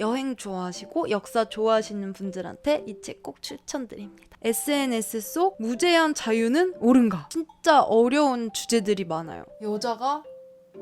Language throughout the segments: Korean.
여행 좋아하시고 역사 좋아하시는 분들한테 이 책 꼭 추천드립니다. SNS 속 무제한 자유는 옳은가? 진짜 어려운 주제들이 많아요. 여자가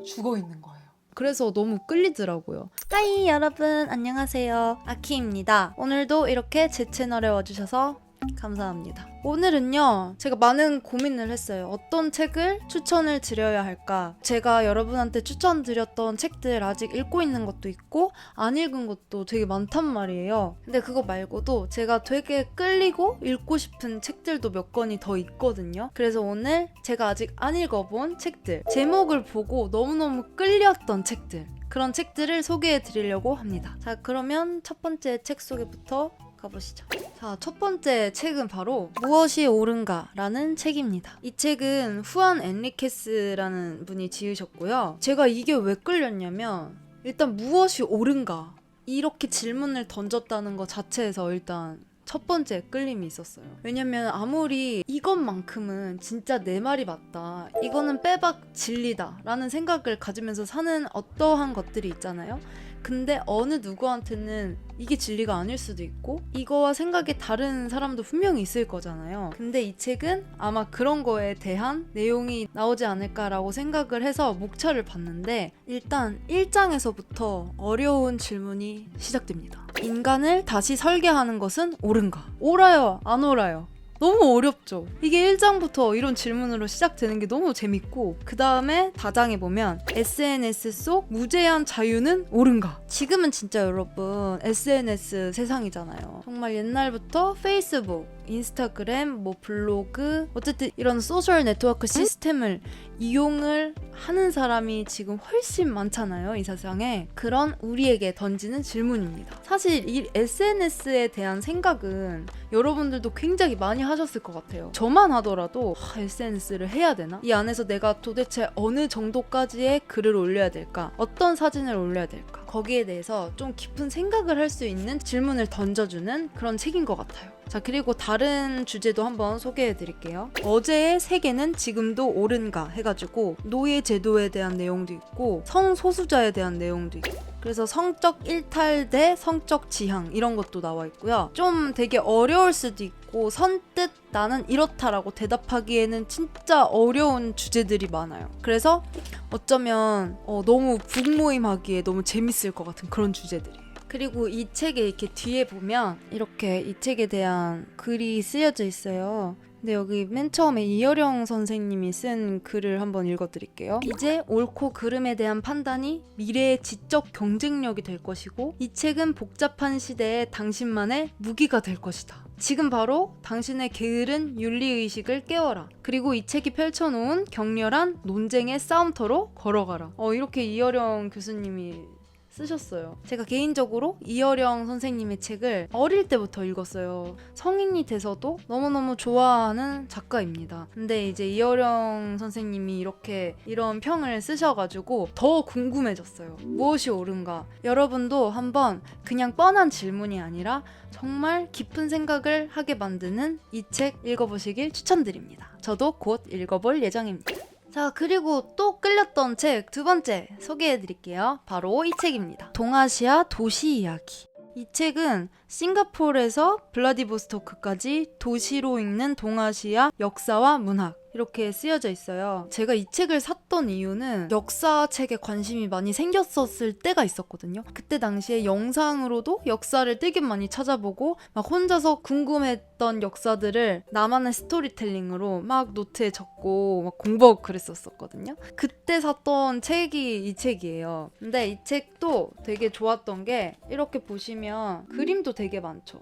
죽어 있는 거예요. 그래서 너무 끌리더라고요. 하이 여러분 안녕하세요. 아키입니다. 오늘도 이렇게 제 채널에 와주셔서 감사합니다. 오늘은요, 제가 많은 고민을 했어요. 어떤 책을 추천을 드려야 할까? 제가 여러분한테 추천드렸던 책들 아직 읽고 있는 것도 있고, 안 읽은 것도 되게 많단 말이에요. 근데 그거 말고도 제가 되게 끌리고 읽고 싶은 책들도 몇 권이 더 있거든요. 그래서 오늘 제가 아직 안 읽어본 책들, 제목을 보고 너무너무 끌렸던 책들, 그런 책들을 소개해 드리려고 합니다. 자, 그러면 첫 번째 책 소개부터 가보시죠. 자, 첫 번째 책은 바로 무엇이 옳은가 라는 책입니다. 이 책은 후안 엔리케스라는 분이 지으셨고요. 제가 이게 왜 끌렸냐면 일단 무엇이 옳은가 이렇게 질문을 던졌다는 것 자체에서 일단 첫 번째 끌림이 있었어요. 왜냐면 아무리 이것만큼은 진짜 내 말이 맞다. 이거는 빼박 진리다. 라는 생각을 가지면서 사는 어떠한 것들이 있잖아요. 근데 어느 누구한테는 이게 진리가 아닐 수도 있고 이거와 생각이 다른 사람도 분명히 있을 거잖아요. 근데 이 책은 아마 그런 거에 대한 내용이 나오지 않을까라고 생각을 해서 목차를 봤는데 일단 1장에서부터 어려운 질문이 시작됩니다. 인간을 다시 설계하는 것은 옳은가? 옳아요? 안 옳아요? 너무 어렵죠. 이게 1장부터 이런 질문으로 시작되는 게 너무 재밌고 그 다음에 다장에 보면 SNS 속 무제한 자유는 옳은가? 지금은 진짜 여러분 SNS 세상이잖아요. 정말 옛날부터 페이스북, 인스타그램, 뭐 블로그 어쨌든 이런 소셜 네트워크 시스템을 이용을 하는 사람이 지금 훨씬 많잖아요, 이 세상에. 그런 우리에게 던지는 질문입니다. 사실 이 SNS에 대한 생각은 여러분들도 굉장히 많이 하셨을 것 같아요. 저만 하더라도 아, SNS를 해야 되나? 이 안에서 내가 도대체 어느 정도까지의 글을 올려야 될까? 어떤 사진을 올려야 될까? 거기에 대해서 좀 깊은 생각을 할 수 있는 질문을 던져주는 그런 책인 것 같아요. 자, 그리고 다른 주제도 한번 소개해 드릴게요. 어제의 세계는 지금도 옳은가 해가지고 노예 제도에 대한 내용도 있고 성소수자에 대한 내용도 있고 그래서 성적 일탈 대 성적 지향 이런 것도 나와 있고요. 좀 되게 어려울 수도 있고 선뜻 나는 이렇다라고 대답하기에는 진짜 어려운 주제들이 많아요. 그래서 어쩌면 어, 너무 북모임하기에 너무 재밌을 것 같은 그런 주제들이에요. 그리고 이 책에 이렇게 뒤에 보면 이렇게 이 책에 대한 글이 쓰여져 있어요. 근데 여기 맨 처음에 이여령 선생님이 쓴 글을 한번 읽어드릴게요. 이제 옳고 그름에 대한 판단이 미래의 지적 경쟁력이 될 것이고 이 책은 복잡한 시대에 당신만의 무기가 될 것이다. 지금 바로 당신의 게으른 윤리의식을 깨워라. 그리고 이 책이 펼쳐놓은 격렬한 논쟁의 싸움터로 걸어가라. 어, 이렇게 이여령 교수님이 쓰셨어요. 제가 개인적으로 이여령 선생님의 책을 어릴 때부터 읽었어요. 성인이 돼서도 너무너무 좋아하는 작가입니다. 근데 이제 이여령 선생님이 이렇게 이런 평을 쓰셔가지고 더 궁금해졌어요. 무엇이 옳은가? 여러분도 한번 그냥 뻔한 질문이 아니라 정말 깊은 생각을 하게 만드는 이 책 읽어보시길 추천드립니다. 저도 곧 읽어볼 예정입니다. 자, 그리고 또 끌렸던 책 두 번째 소개해 드릴게요. 바로 이 책입니다. 동아시아 도시 이야기. 이 책은 싱가포르에서 블라디보스토크까지 도시로 읽는 동아시아 역사와 문학 이렇게 쓰여져 있어요. 제가 이 책을 샀던 이유는 역사책에 관심이 많이 생겼었을 때가 있었거든요. 그때 당시에 영상으로도 역사를 되게 많이 찾아보고 막 혼자서 궁금했던 역사들을 나만의 스토리텔링으로 막 노트에 적고 막 공부하고 그랬었거든요. 그때 샀던 책이 이 책이에요. 근데 이 책도 되게 좋았던 게 이렇게 보시면 그림도 되게 많죠.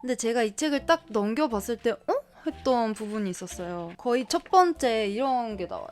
근데 제가 이 책을 딱 넘겨봤을 때 어? 했던 부분이 있었어요. 거의 첫 번째 이런 게 나와요.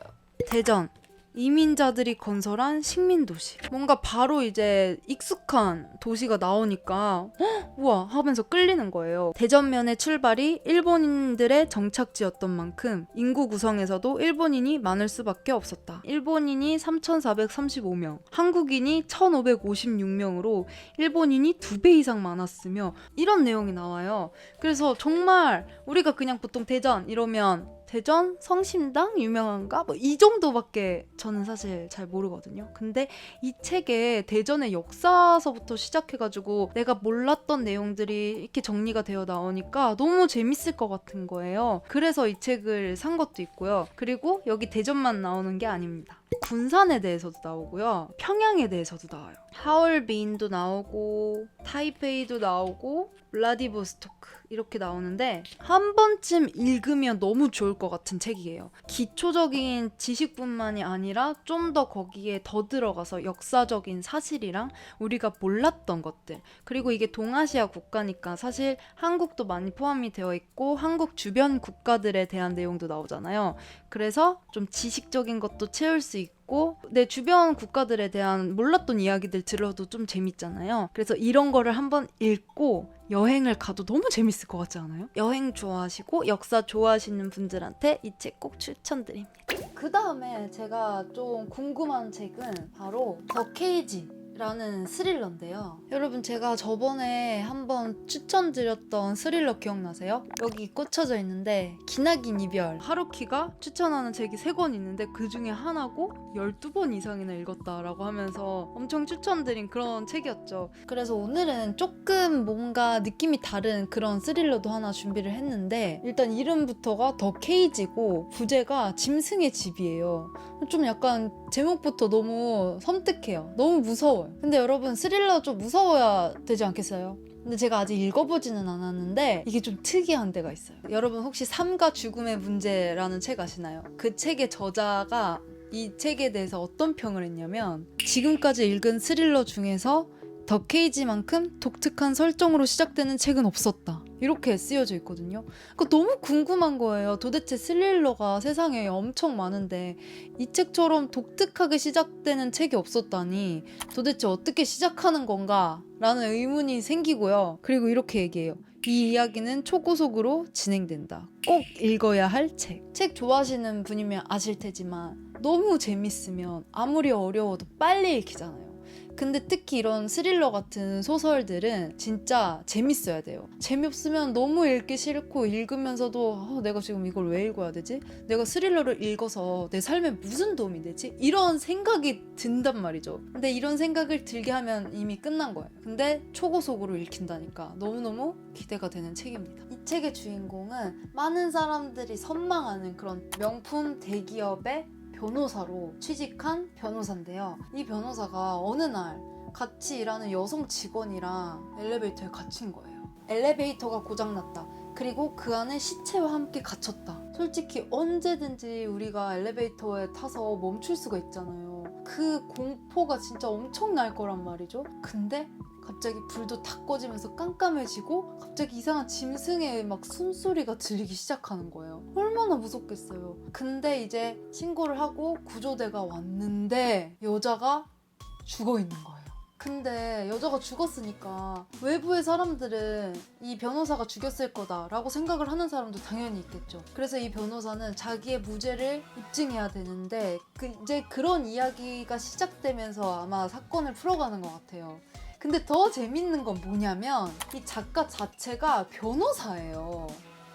대전. 이민자들이 건설한 식민 도시. 뭔가 바로 이제 익숙한 도시가 나오니까 헉, 우와 하면서 끌리는 거예요. 대전면의 출발이 일본인들의 정착지였던 만큼 인구 구성에서도 일본인이 많을 수밖에 없었다. 일본인이 3,435명, 한국인이 1,556명으로 일본인이 두 배 이상 많았으며 이런 내용이 나와요. 그래서 정말 우리가 그냥 보통 대전 이러면 대전 성심당 유명한가? 뭐 이 정도밖에 저는 사실 잘 모르거든요. 근데 이 책에 대전의 역사서부터 시작해가지고 내가 몰랐던 내용들이 이렇게 정리가 되어 나오니까 너무 재밌을 것 같은 거예요. 그래서 이 책을 산 것도 있고요. 그리고 여기 대전만 나오는 게 아닙니다. 군산에 대해서도 나오고요. 평양에 대해서도 나와요. 하얼빈도 나오고 타이페이도 나오고 블라디보스토크 이렇게 나오는데 한 번쯤 읽으면 너무 좋을 것 같은 책이에요. 기초적인 지식뿐만이 아니라 좀 더 거기에 더 들어가서 역사적인 사실이랑 우리가 몰랐던 것들 그리고 이게 동아시아 국가니까 사실 한국도 많이 포함이 되어 있고 한국 주변 국가들에 대한 내용도 나오잖아요. 그래서 좀 지식적인 것도 채울 수 있고 내 주변 국가들에 대한 몰랐던 이야기들 들어도 좀 재밌잖아요. 그래서 이런 거를 한번 읽고 여행을 가도 너무 재밌을 것 같지 않아요? 여행 좋아하시고 역사 좋아하시는 분들한테 이 책 꼭 추천드립니다. 그 다음에 제가 좀 궁금한 책은 바로 더 케이지. 라는 스릴러인데요. 여러분 제가 저번에 한번 추천드렸던 스릴러 기억나세요? 여기 꽂혀져 있는데 기나긴 이별 하루키가 추천하는 책이 3권 있는데 그 중에 하나고 12번 이상이나 읽었다라고 하면서 엄청 추천드린 그런 책이었죠. 그래서 오늘은 조금 뭔가 느낌이 다른 그런 스릴러도 하나 준비를 했는데 일단 이름부터가 더 케이지고 부제가 짐승의 집이에요. 좀 약간 제목부터 너무 섬뜩해요. 너무 무서워요. 근데 여러분 스릴러 좀 무서워야 되지 않겠어요? 근데 제가 아직 읽어보지는 않았는데 이게 좀 특이한 데가 있어요. 여러분 혹시 삶과 죽음의 문제라는 책 아시나요? 그 책의 저자가 이 책에 대해서 어떤 평을 했냐면 지금까지 읽은 스릴러 중에서 더 케이지만큼 독특한 설정으로 시작되는 책은 없었다. 이렇게 쓰여져 있거든요. 그 너무 궁금한 거예요. 도대체 스릴러가 세상에 엄청 많은데 이 책처럼 독특하게 시작되는 책이 없었다니 도대체 어떻게 시작하는 건가? 라는 의문이 생기고요. 그리고 이렇게 얘기해요. 이 이야기는 초고속으로 진행된다. 꼭 읽어야 할 책. 책 좋아하시는 분이면 아실 테지만 너무 재밌으면 아무리 어려워도 빨리 읽히잖아요. 근데 특히 이런 스릴러 같은 소설들은 진짜 재밌어야 돼요. 재미없으면 너무 읽기 싫고 읽으면서도 어, 내가 지금 이걸 왜 읽어야 되지? 내가 스릴러를 읽어서 내 삶에 무슨 도움이 되지? 이런 생각이 든단 말이죠. 근데 이런 생각을 들게 하면 이미 끝난 거예요. 근데 초고속으로 읽힌다니까 너무너무 기대가 되는 책입니다. 이 책의 주인공은 많은 사람들이 선망하는 그런 명품 대기업의 변호사로 취직한 변호사인데요. 이 변호사가 어느 날 같이 일하는 여성 직원이랑 엘리베이터에 갇힌 거예요. 엘리베이터가 고장났다. 그리고 그 안에 시체와 함께 갇혔다. 솔직히 언제든지 우리가 엘리베이터에 타서 멈출 수가 있잖아요. 그 공포가 진짜 엄청 날 거란 말이죠. 근데 갑자기 불도 탁 꺼지면서 깜깜해지고 갑자기 이상한 짐승의 막 숨소리가 들리기 시작하는 거예요. 얼마나 무섭겠어요. 근데 이제 신고를 하고 구조대가 왔는데 여자가 죽어 있는 거예요. 근데 여자가 죽었으니까 외부의 사람들은 이 변호사가 죽였을 거다라고 생각을 하는 사람도 당연히 있겠죠. 그래서 이 변호사는 자기의 무죄를 입증해야 되는데 그 이제 그런 이야기가 시작되면서 아마 사건을 풀어가는 것 같아요. 근데 더 재밌는 건 뭐냐면 이 작가 자체가 변호사예요.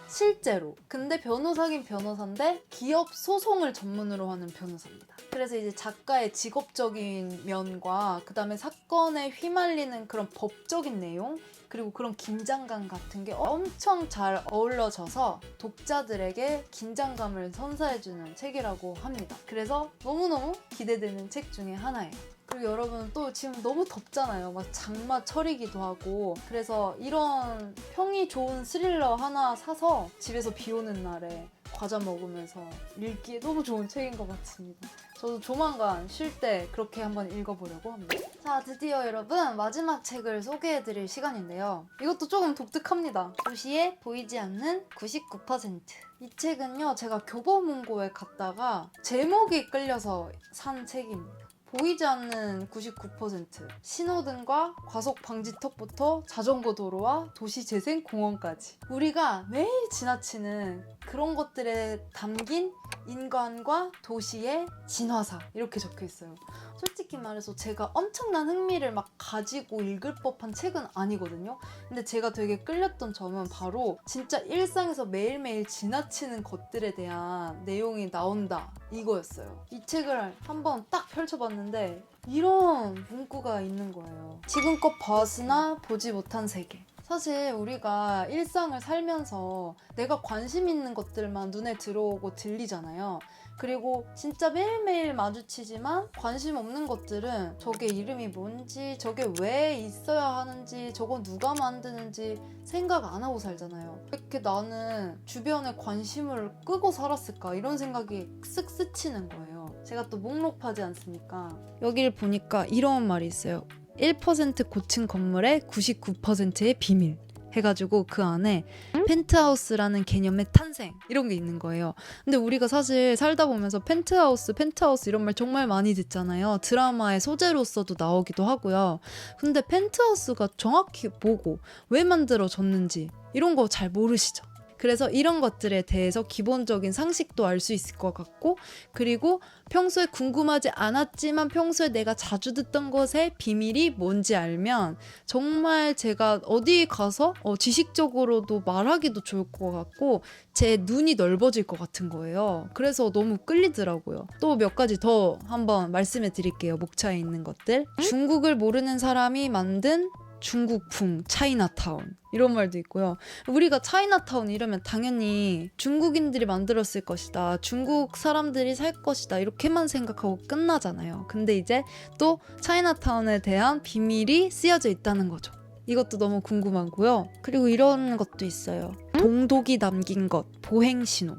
실제로. 근데 변호사긴 변호사인데 기업 소송을 전문으로 하는 변호사입니다. 그래서 이제 작가의 직업적인 면과 그 다음에 사건에 휘말리는 그런 법적인 내용 그리고 그런 긴장감 같은 게 엄청 잘 어우러져서 독자들에게 긴장감을 선사해주는 책이라고 합니다. 그래서 너무너무 기대되는 책 중에 하나예요. 그리고 여러분 또 지금 너무 덥잖아요. 막 장마철이기도 하고. 그래서 이런 평이 좋은 스릴러 하나 사서 집에서 비 오는 날에 과자 먹으면서 읽기에 너무 좋은 책인 것 같습니다. 저도 조만간 쉴 때 그렇게 한번 읽어보려고 합니다. 자, 드디어 여러분 마지막 책을 소개해드릴 시간인데요. 이것도 조금 독특합니다. 도시에 보이지 않는 99%. 이 책은요, 제가 교보문고에 갔다가 제목이 끌려서 산 책입니다. 보이지 않는 99% 신호등과 과속 방지턱부터 자전거 도로와 도시 재생 공원까지 우리가 매일 지나치는 그런 것들에 담긴 인간과 도시의 진화사 이렇게 적혀 있어요. 솔직히 말해서 제가 엄청난 흥미를 막 가지고 읽을 법한 책은 아니거든요. 근데 제가 되게 끌렸던 점은 바로 진짜 일상에서 매일매일 지나치는 것들에 대한 내용이 나온다 이거였어요. 이 책을 한번 딱 펼쳐봤는데 이런 문구가 있는 거예요. 지금껏 봤으나 보지 못한 세계. 사실 우리가 일상을 살면서 내가 관심 있는 것들만 눈에 들어오고 들리잖아요. 그리고 진짜 매일매일 마주치지만 관심 없는 것들은 저게 이름이 뭔지, 저게 왜 있어야 하는지, 저건 누가 만드는지 생각 안 하고 살잖아요. 왜 이렇게 나는 주변에 관심을 끄고 살았을까? 이런 생각이 쓱 스치는 거예요. 제가 또 목록하지 않습니까? 여기를 보니까 이런 말이 있어요. 1% 고층 건물의 99%의 비밀. 해가지고 그 안에 펜트하우스라는 개념의 탄생 이런 게 있는 거예요. 근데 우리가 사실 살다 보면서 펜트하우스, 펜트하우스 이런 말 정말 많이 듣잖아요. 드라마의 소재로서도 나오기도 하고요. 근데 펜트하우스가 정확히 뭐고 왜 만들어졌는지 이런 거 잘 모르시죠? 그래서 이런 것들에 대해서 기본적인 상식도 알 수 있을 것 같고 그리고 평소에 궁금하지 않았지만 평소에 내가 자주 듣던 것의 비밀이 뭔지 알면 정말 제가 어디 가서 어, 지식적으로도 말하기도 좋을 것 같고 제 눈이 넓어질 것 같은 거예요. 그래서 너무 끌리더라고요. 또 몇 가지 더 한번 말씀해 드릴게요. 목차에 있는 것들. 중국을 모르는 사람이 만든 중국풍 차이나타운 이런 말도 있고요. 우리가 차이나타운 이러면 당연히 중국인들이 만들었을 것이다. 중국 사람들이 살 것이다. 이렇게만 생각하고 끝나잖아요. 근데 이제 또 차이나타운에 대한 비밀이 쓰여져 있다는 거죠. 이것도 너무 궁금하고요. 그리고 이런 것도 있어요. 동독이 남긴 것, 보행 신호.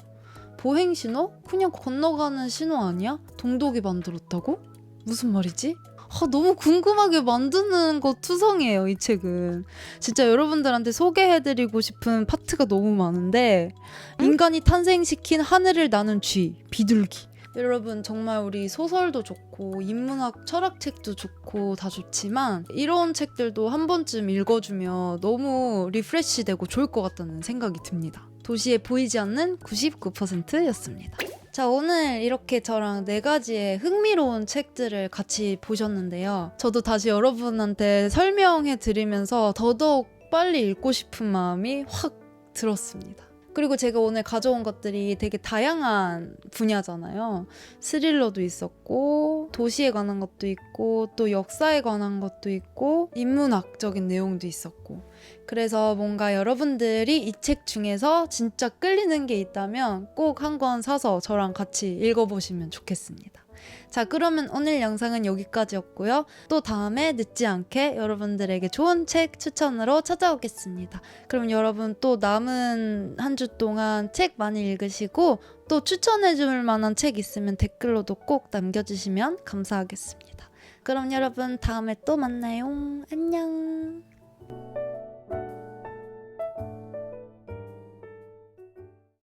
보행 신호? 그냥 건너가는 신호 아니야? 동독이 만들었다고? 무슨 말이지? 아, 너무 궁금하게 만드는 것 투성이에요, 이 책은. 진짜 여러분들한테 소개해드리고 싶은 파트가 너무 많은데, 인간이 탄생시킨 하늘을 나는 쥐, 비둘기. 여러분, 정말 우리 소설도 좋고, 인문학 철학책도 좋고, 다 좋지만, 이런 책들도 한 번쯤 읽어주면 너무 리프레시 되고 좋을 것 같다는 생각이 듭니다. 도시에 보이지 않는 99%였습니다. 자, 오늘 이렇게 저랑 네 가지의 흥미로운 책들을 같이 보셨는데요. 저도 다시 여러분한테 설명해 드리면서 더더욱 빨리 읽고 싶은 마음이 확 들었습니다. 그리고 제가 오늘 가져온 것들이 되게 다양한 분야잖아요. 스릴러도 있었고, 도시에 관한 것도 있고, 또 역사에 관한 것도 있고, 인문학적인 내용도 있었고. 그래서 뭔가 여러분들이 이 책 중에서 진짜 끌리는 게 있다면 꼭 한 권 사서 저랑 같이 읽어보시면 좋겠습니다. 자, 그러면 오늘 영상은 여기까지였고요. 또 다음에 늦지 않게 여러분들에게 좋은 책 추천으로 찾아오겠습니다. 그럼 여러분 또 남은 한 주 동안 책 많이 읽으시고 또 추천해 줄 만한 책 있으면 댓글로도 꼭 남겨주시면 감사하겠습니다. 그럼 여러분 다음에 또 만나요. 안녕.